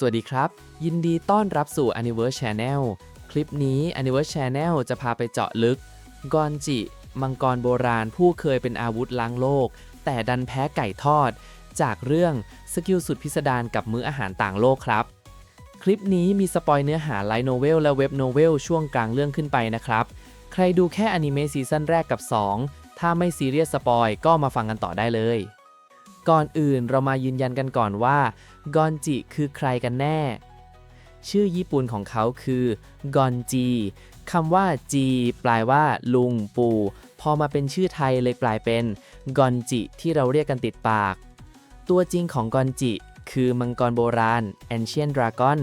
สวัสดีครับ ยินดีต้อนรับสู่ Universe Channel คลิปนี้ Universe Channel จะพาไปเจาะลึก กอนจิ มังกรโบราณผู้เคยเป็นอาวุธล้างโลก แต่ดันแพ้ไก่ทอด จากเรื่องสกิลสุดพิสดารกับมื้ออาหารต่างโลกครับ คลิปนี้มีสปอยเนื้อหาไลท์โนเวลและเว็บโนเวลช่วงกลางเรื่องขึ้นไปนะครับ ใครดูแค่อนิเมะซีซั่นแรกกับ 2 ถ้าไม่ซีเรียสสปอยก็มาฟังกันต่อได้เลย ก่อนอื่นเรามายืนยันกันก่อนว่ากอนจิคือใครกันแน่ ชื่อญี่ปุ่นของเขาคือกอนจีคำว่าจีแปลว่า ลุงปู่พอมาเป็นชื่อไทยเลยกลายเป็นกอนจิที่เราเรียกกันติดปาก ตัวจริงของกอนจิ คือมังกรโบราณ Ancient Dragon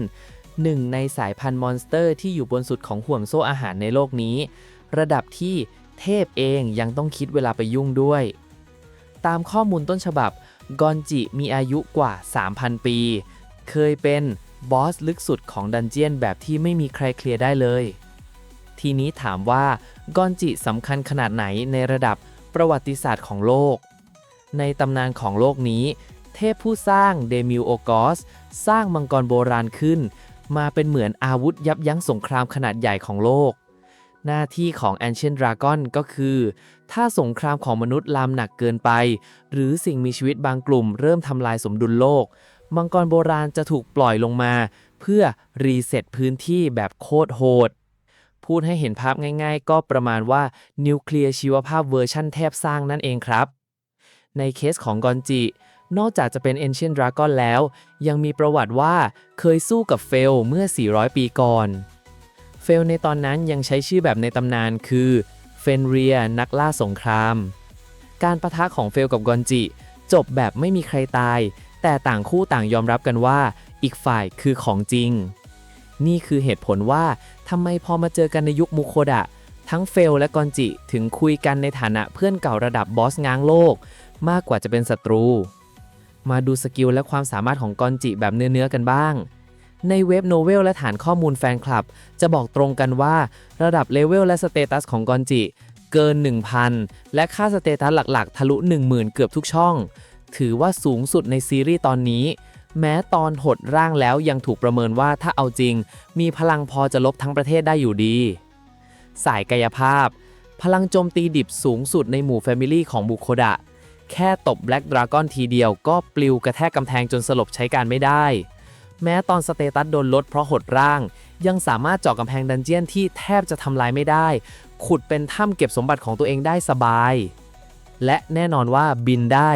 หนึ่งในสายพันธุ์มอนสเตอร์ที่อยู่บนสุดของห่วงโซ่อาหารในโลกนี้ ระดับที่เทพเองยังต้องคิดเวลาไปยุ่งด้วย ตามข้อมูลต้นฉบับ กอนจิมีอายุกว่า 3,000 ปี เคยเป็นบอสลึกสุดของดันเจียนแบบที่ไม่มีใครเคลียร์ได้เลย ทีนี้ถามว่ากอนจิสำคัญขนาดไหนในระดับประวัติศาสตร์ของโลก ในตำนานของโลกนี้ เทพผู้สร้างเดมิวโอกอส สร้างมังกรโบราณขึ้น มาเป็นเหมือนอาวุธยับยั้งสงครามขนาดใหญ่ของโลก หน้าที่ของ Ancient Dragon ก็คือ ถ้าสงครามของมนุษย์ลามหนักเกินไป หรือสิ่งมีชีวิตบางกลุ่มเริ่มทำลายสมดุลโลก มังกรโบราณจะถูกปล่อยลงมา เพื่อรีเซ็ตพื้นที่แบบโคตรโหด พูดให้เห็นภาพง่ายๆ ก็ประมาณว่านิวเคลียร์ชีวภาพเวอร์ชั่นแทบสร้างนั่นเองครับ ในเคสของกอนจินอกจากจะเป็น Ancient Dragon แล้ว ยังมีประวัติว่าเคยสู้กับเฟลเมื่อ 400 ปีก่อน เฟลในตอนนั้นยังใช้ชื่อแบบในตำนานคือเฟนเรียนักล่าสงคราม การประทะของเฟลกับกอนจิ จบแบบไม่มีใครตาย แต่ต่างคู่ต่างยอมรับกันว่า อีกฝ่ายคือของจริง นี่คือเหตุผลว่าทำไมพอมาเจอกันในยุคมุโคดะ ทั้งเฟลและกอนจิถึงคุยกันในฐานะเพื่อนเก่าระดับบอสง้างโลก มากกว่าจะเป็นศัตรู มาดูสกิลและความสามารถของกอนจิแบบเนื้อๆกันบ้าง ในเว็บโนเวลและฐานข้อมูลแฟนคลับ จะบอกตรงกันว่าระดับเลเวลและสเตตัสของกอนจิ เกิน 1,000 และค่าสเตตัสหลักๆ ทะลุ 10,000 เกือบทุกช่อง ถือว่าสูงสุดในซีรีส์ตอนนี้ แม้ตอนหดร่างแล้วยังถูกประเมินว่าถ้าเอาจริง มีพลังพอจะลบทั้งประเทศได้อยู่ดี สายกายภาพ พลังโจมตีดิบสูงสุดในหมู่แฟมิลี่ของบุโคดะแค่ตบแบล็กดราก้อนทีเดียวก็ปลิวกระแทกกำแพงจนสลบใช้การไม่ได้ แม้ตอนสเตตัสโดนลดเพราะหดร่าง ยังสามารถเจาะกำแพงดันเจียนที่แทบจะทำลายไม่ได้ ขุดเป็นถ้ำเก็บสมบัติของตัวเองได้สบาย และแน่นอนว่าบินได้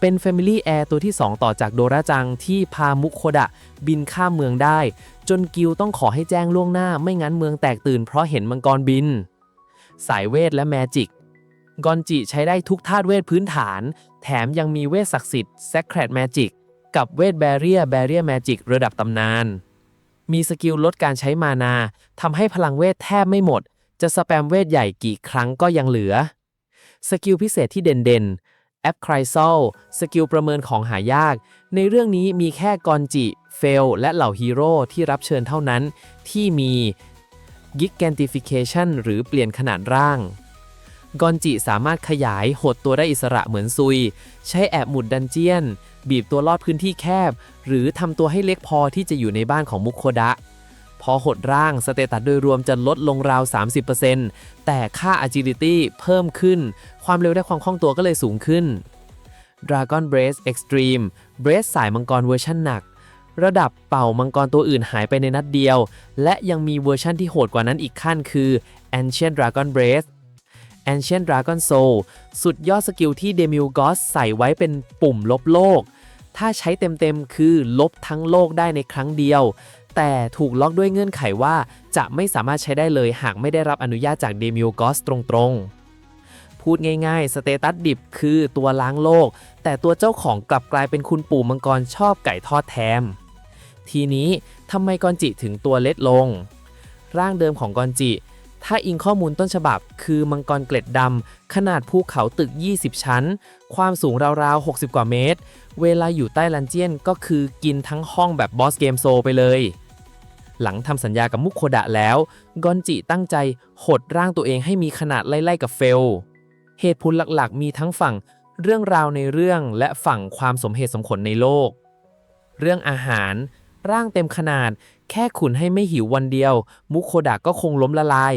เป็น Family Air ตัวที่ 2 ต่อจากโดราจังที่พามุโคดะ บินข้ามเมืองได้ จนกิลต้องขอให้แจ้งล่วงหน้าไม่งั้นเมืองแตกตื่นเพราะเห็นมังกรบิน สายเวทและแมจิก กอนจิใช้ได้ทุกธาตุเวทพื้นฐาน แถมยังมีเวทศักดิ์สิทธิ์ Sacred Magic กับเวท Barrier Barrier Magic ระดับตำนาน มีสกิลลดการใช้มานาทำให้พลังเวทแทบไม่หมด จะสแปมเวทใหญ่กี่ครั้งก็ยังเหลือ สกิลพิเศษที่เด่นๆแอปคริซ l สกิลประเมินของหายาก ในเรื่องนี้มีแค่กอนจิ เฟล และเหล่าฮีโร่ที่รับเชิญเท่านั้น ที่มี Gigantification หรือเปลี่ยนขนาดร่างกอนจิสามารถขยายหดตัวได้อิสระเหมือนซุย ใช้แอบหมุดดันเจียน บีบตัวลอดพื้นที่แคบ หรือทำตัวให้เล็กพอที่จะอยู่ในบ้านของมุคโคดะ พอหดร่างสเตตัสโดยรวมจะลดลงราว 30%แต่ค่า agility เพิ่มขึ้น ความเร็วและความคล่องตัวก็เลยสูงขึ้น Dragon Brace Extreme Brace สายมังกรเวอร์ชันหนัก ระดับเป่ามังกรตัวอื่นหายไปในนัดเดียว และยังมีเวอร์ชั่นที่โหดกว่านั้นอีกขั้นคือ Ancient Dragon Brace Ancient Dragon Soul สุดยอดสกิลที่เดมิวกอสใส่ไว้เป็นปุ่มลบโลก ถ้าใช้เต็มๆ คือลบทั้งโลกได้ในครั้งเดียว แต่ถูกล็อกด้วยเงื่อนไขว่าจะไม่สามารถใช้ได้เลยหากไม่ได้รับอนุญาตจากเดมิวกอสตรงๆ พูดง่ายๆ สเตตัสดิบคือตัวล้างโลก แต่ตัวเจ้าของกลับกลายเป็นคุณปู่มังกรชอบไก่ทอดแทม ทีนี้ทำไมกอนจิถึงตัวเล็กลง ร่างเดิมของกอนจิถ้าอิงข้อมูลต้นฉบับ คือมังกรเกล็ดดำ ขนาดภูเขาตึก 20 ชั้น ความสูงราวๆ 60 กว่าเมตร เวลาอยู่ใต้ลันเจียนก็คือกินทั้งห้องแบบบอสเกมโซไปเลย หลังทำสัญญากับมุกโคดะแล้ว กอนจิตั้งใจหดร่างตัวเองให้มีขนาดไล่ๆกับเฟล เหตุผลหลักๆ มีทั้งฝั่งเรื่องราวในเรื่องและฝั่งความสมเหตุสมผลในโลก เรื่องอาหาร ร่างเต็มขนาด แค่ขุนให้ไม่หิววันเดียว มุโคดะก็คงล้มละลาย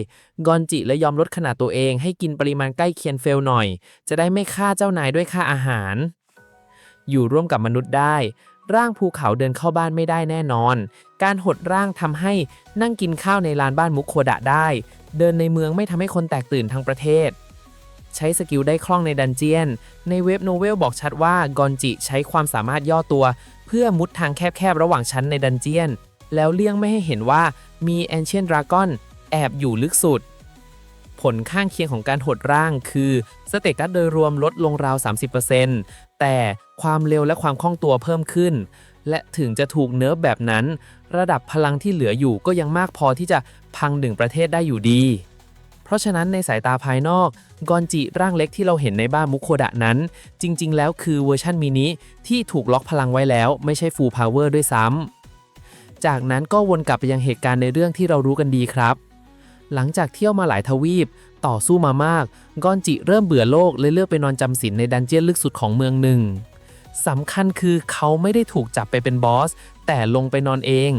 กอนจิและยอมลดขนาดตัวเองให้กินปริมาณใกล้เคียงเฟลหน่อย จะได้ไม่ฆ่าเจ้านายด้วยค่าอาหาร อยู่ร่วมกับมนุษย์ได้ ร่างภูเขาเดินเข้าบ้านไม่ได้แน่นอน การหดร่างทำให้นั่งกินข้าวในลานบ้านมุโคดะได้ เดินในเมืองไม่ทำให้คนแตกตื่นทั้งประเทศ ใช้สกิลได้คล่องในดันเจียน ในเว็บโนเวลบอกชัดว่ากอนจิใช้ความสามารถย่อตัว เพื่อมุดทางแคบๆระหว่างชั้นในดันเจียน แล้วเลี่ยงไม่ให้เห็นว่ามีแอนเชียนดราก้อนแอบอยู่ลึกสุดผลข้างเคียงของการหดร่างคือ สเตตัสโดยรวมลดลงราว 30% แต่ความเร็วและความคล่องตัวเพิ่มขึ้น และถึงจะถูกเนิร์ฟแบบนั้น ระดับพลังที่เหลืออยู่ก็ยังมากพอที่จะพังหนึ่งประเทศได้อยู่ดี เพราะฉะนั้นในสายตาภายนอก กอนจิร่างเล็กที่เราเห็นในบ้านมุโคดะนั้น จริง ๆ แล้วคือเวอร์ชันมินิที่ถูกล็อกพลังไว้แล้ว ไม่ใช่ฟูลพาวเวอร์ด้วยซ้ำจากนั้นก็วนกลับไปยังเหตุการณ์ในเรื่องที่เรารู้กันดีครับ หลังจากเที่ยวมาหลายทวีป ต่อสู้มามาก กอนจิเริ่มเบื่อโลกเลยเลือกไปนอนจำศีลในดันเจียนลึกสุดของเมืองหนึ่งสำคัญคือเขาไม่ได้ถูกจับไปเป็นบอส แต่ลงไปนอนเอง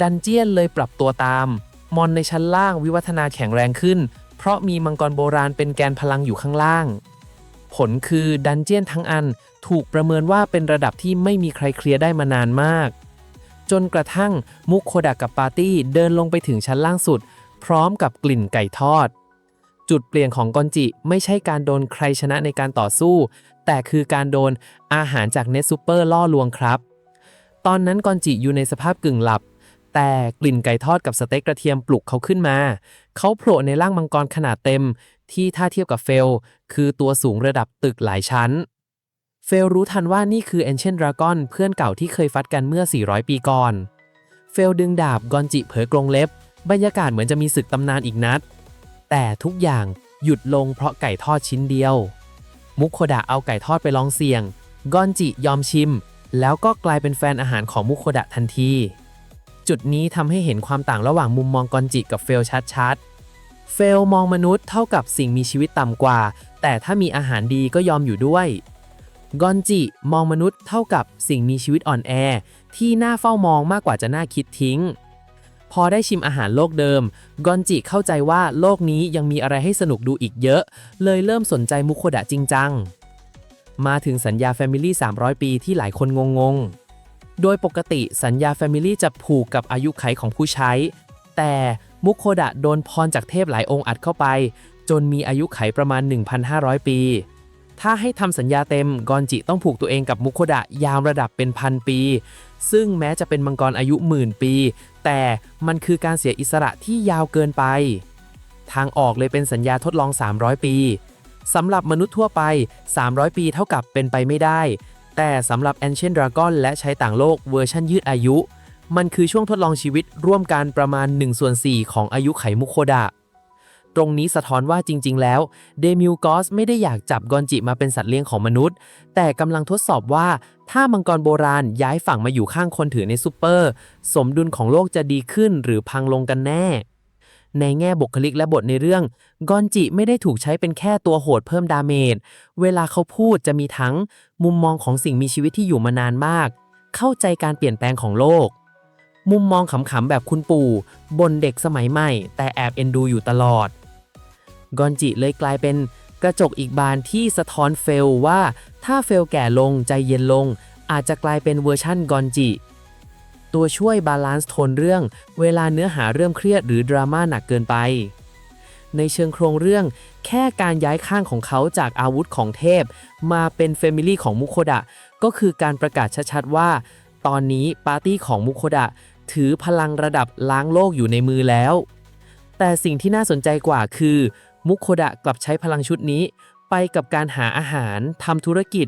ดันเจียนเลยปรับตัวตาม มอนในชั้นล่างวิวัฒนาแข็งแรงขึ้น เพราะมีมังกรโบราณเป็นแกนพลังอยู่ข้างล่าง ผลคือดันเจียนทั้งอันถูกประเมินว่าเป็นระดับที่ไม่มีใครเคลียร์ได้มานานมาก จนกระทั่งมุกโคดะกับปาร์ตี้เดินลงไปถึงชั้นล่างสุด พร้อมกับกลิ่นไก่ทอด จุดเปลี่ยนของกอนจิไม่ใช่การโดนใครชนะในการต่อสู้ แต่คือการโดนอาหารจากเนสซูเปอร์ล่อลวงครับ ตอนนั้นกอนจิอยู่ในสภาพกึ่งหลับ แต่กลิ่นไก่ทอดกับสเต็กกระเทียมปลุกเขาขึ้นมา เขาโผล่ในร่างมังกรขนาดเต็ม ที่ถ้าเทียบกับเฟล คือตัวสูงระดับตึกหลายชั้นเฟลรู้ทันว่านี่คือ Ancient Dragon เพื่อนเก่าที่เคยฟัดกันเมื่อ 400 ปีก่อน เฟลดึงดาบกอนจิเผยกรงเล็บ บรรยากาศเหมือนจะมีศึกตำนานอีกนัด แต่ทุกอย่างหยุดลงเพราะไก่ทอดชิ้นเดียว มุกโคดะเอาไก่ทอดไปลองเสี่ยง กอนจิยอมชิม แล้วก็กลายเป็นแฟนอาหารของมุกโคดะทันที จุดนี้ทำให้เห็นความต่างระหว่างมุมมองกอนจิกับเฟลชัดๆ เฟลมองมนุษย์เท่ากับสิ่งมีชีวิตต่ำกว่า แต่ถ้ามีอาหารดีก็ยอมอยู่ด้วย กอนจิมองมนุษย์เท่ากับสิ่งมีชีวิตอ่อนแอ ที่น่าเฝ้ามองมากกว่าจะน่าคิดทิ้ง พอได้ชิมอาหารโลกเดิม กอนจิเข้าใจว่าโลกนี้ยังมีอะไรให้สนุกดูอีกเยอะ เลยเริ่มสนใจมุโคดะจริงจัง มาถึงสัญญา Family 300 ปีที่หลายคนงงๆ โดยปกติสัญญา Family จะผูกกับอายุไขของผู้ใช้ แต่มุโคดะโดนพรจากเทพหลายองค์อัดเข้าไป จนมีอายุไขประมาณ 1,500 ปี ถ้าให้ทำสัญญาเต็มกอนจิต้องผูกตัวเองกับมุโคดะยาวระดับเป็นพันปี ซึ่งแม้จะเป็นมังกรอายุหมื่นปี แต่มันคือการเสียอิสระที่ยาวเกินไป ทางออกเลยเป็นสัญญาทดลอง 300 ปีสำหรับมนุษย์ทั่วไป 300 ปีเท่ากับเป็นไปไม่ได้ แต่สำหรับ Ancient Dragon และใช้ต่างโลกเวอร์ชันยืดอายุ มันคือช่วงทดลองชีวิตร่วมกันประมาณ1ส่วน4ของอายุไขมุโคดะ ตรงนี้สะท้อนว่าจริง ๆ แล้วเดมิวกอสไม่ได้อยากจับกอนจิมาเป็นสัตว์เลี้ยงของมนุษย์ แต่กำลังทดสอบว่า ถ้ามังกรโบราณย้ายฝั่งมาอยู่ข้างคนถือในซูเปอร์ สมดุลของโลกจะดีขึ้นหรือพังลงกันแน่ ในแง่บุคลิกและบทในเรื่อง กอนจิไม่ได้ถูกใช้เป็นแค่ตัวโหดเพิ่มดาเมจ เวลาเขาพูดจะมีทั้งมุมมองของสิ่งมีชีวิตที่อยู่มานานมาก เข้าใจการเปลี่ยนแปลงของโลก มุมมองขำๆแบบคุณปู่บนเด็กสมัยใหม่ แต่แอบเอ็นดูอยู่ตลอด กอนจิเลยกลายเป็นกระจกอีกบานที่สะท้อนเฟลว่า ถ้าเฟลแก่ลงใจเย็นลง อาจจะกลายเป็นเวอร์ชั่นกอนจิ ตัวช่วยบาลานซ์โทนเรื่อง เวลาเนื้อหาเริ่มเครียดหรือดราม่าหนักเกินไป ในเชิงโครงเรื่อง แค่การย้ายข้างของเขาจากอาวุธของเทพ มาเป็นเฟมิลี่ของมุโคดะ ก็คือการประกาศชัดๆว่า ตอนนี้ปาร์ตี้ของมุโคดะถือพลังระดับล้างโลกอยู่ในมือแล้ว แต่สิ่งที่น่าสนใจกว่าคือ มุโคดะกลับใช้พลังชุดนี้ ไปกับการหาอาหารทำธุรกิจ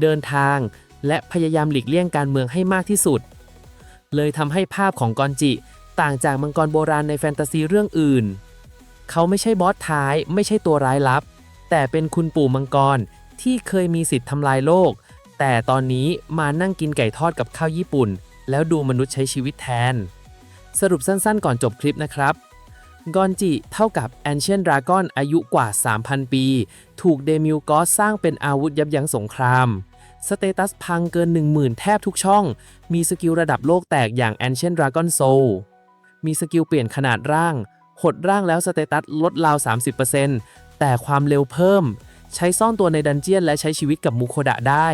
เดินทาง และพยายามหลีกเลี่ยงการเมืองให้มากที่สุด เลยทำให้ภาพของกอนจิ ต่างจากมังกรโบราณในแฟนตาซีเรื่องอื่น เขาไม่ใช่บอสท้าย ไม่ใช่ตัวร้ายลับ แต่เป็นคุณปู่มังกรที่เคยมีสิทธิ์ทำลายโลก แต่ตอนนี้มานั่งกินไก่ทอดกับข้าวญี่ปุ่น แล้วดูมนุษย์ใช้ชีวิตแทน สรุปสั้นๆ ก่อนจบคลิปนะครับ กอนจิเท่ากับ Ancient Dragon อายุกว่า 3,000 ปี ถูกเดมิวกอสสร้างเป็นอาวุธยับยั้งสงคราม สเตตัสพังเกิน 10,000 แทบทุกช่อง มีสกิลระดับโลกแตกอย่าง Ancient Dragon Soul มีสกิลเปลี่ยนขนาดร่าง หดร่างแล้วสเตตัสลดราว 30%แต่ความเร็วเพิ่ม ใช้ซ่อนตัวในดันเจียนและใช้ชีวิตกับมูโคดะได้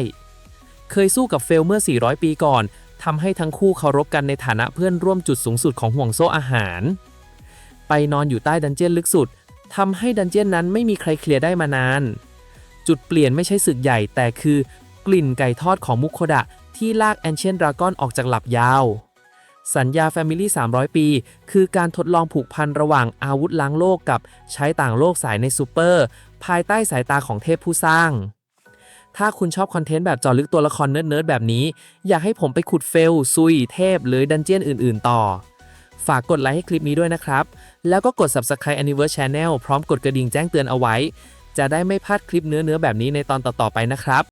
เคยสู้กับเฟลเมื่อ 400 ปีก่อนทำให้ทั้งคู่เคารพกันในฐานะเพื่อนร่วมจุดสูงสุดของห่วงโซ่อาหาร ไปนอนอยู่ใต้ดันเจียนลึกสุดทำให้ดันเจียนนั้นไม่มีใครเคลียร์ได้มานาน จุดเปลี่ยนไม่ใช่ศึกใหญ่ แต่คือกลิ่นไก่ทอดของมุโคดะ ที่ลากแอนเชียนดราก้อนออกจากหลับยาว สัญญา Family 300 ปี คือการทดลองผูกพันระหว่างอาวุธล้างโลกกับใช้ต่างโลกสายในซูเปอร์ ภายใต้สายตาของเทพผู้สร้าง ถ้าคุณชอบคอนเทนต์แบบเจาะลึกตัวละครเนิร์ดๆแบบนี้ อยากให้ผมไปขุดเฟลซุยเทพหรือดันเจียนอื่น ๆ ต่อ ฝากกดไลค์ให้คลิปนี้ด้วยนะครับ แล้วก็กด Subscribe Anniversary Channel พร้อมกดกระดิ่งแจ้งเตือนเอาไว้ จะได้ไม่พลาดคลิปเนื้อๆแบบนี้ในตอนต่อๆไปนะครับ